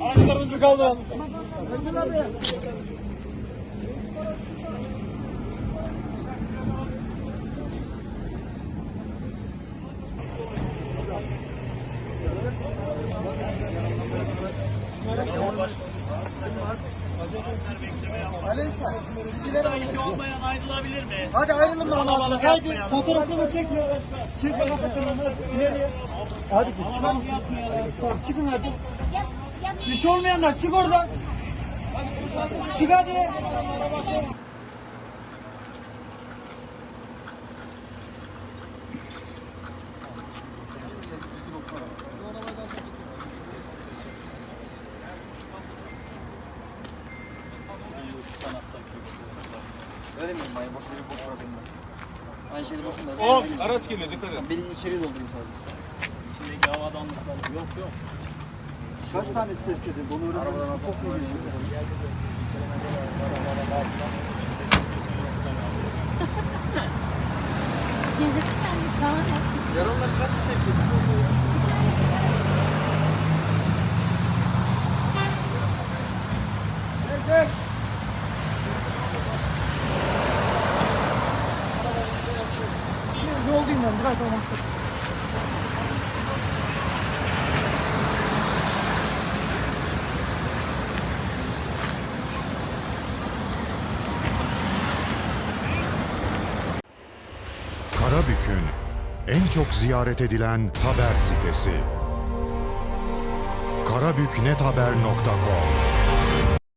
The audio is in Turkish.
Ağaçlarımızı kaldıralım. Olmayan ayrılabilir mi? Hadi ayrılın mı ama? Hadi fotoğrafımı çekme. Çek bakalım. Hadi ileriye. Hadi çık. Tamam çıkın hadi. İş olmayanlar çık oradan. Çık hadi. Veremiyorum ben. Boş bir boş bırakayım ben. Aynı şeyi boşuna ver. Hop araç geliyor dikkat edin. Beni içeriye doldurayım sadece. İçindeki havadanlıklar yok yok. Kaç tane sevk edildi? Onu Arabadan öğrenmek çok atlatmıyor. Yaralılar kaç sevk edildi? Yoldayım ben biraz ama. Karabük'ün en çok ziyaret edilen haber sitesi. karabüknethaber.com